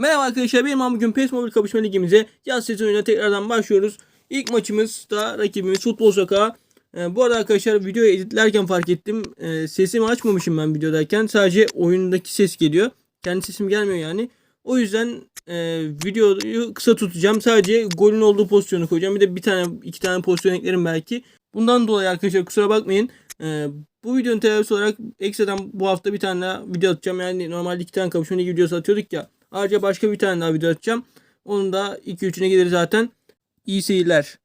Merhaba arkadaşlar benim bugün PES Mobile Kapışma Ligimize yaz sezonuna tekrardan başlıyoruz. İlk maçımız da rakibimiz Futbol Sokağı. Ee, bu arada arkadaşlar videoyu editlerken fark ettim. Ee, sesimi açmamışım ben videodayken. Sadece oyundaki ses geliyor. Kendi sesim gelmiyor yani. O yüzden e, videoyu kısa tutacağım. Sadece golün olduğu pozisyonu koyacağım. Bir de bir tane iki tane pozisyon eklerim belki. Bundan dolayı arkadaşlar kusura bakmayın. Ee, bu videonun tedavisi olarak ekstradan bu hafta bir tane daha video atacağım. Yani normalde iki tane kapışma ligi videosu atıyorduk ya. Ayrıca başka bir tane daha video atacağım. Onun da 2-3'üne gelir zaten. İyi seyirler.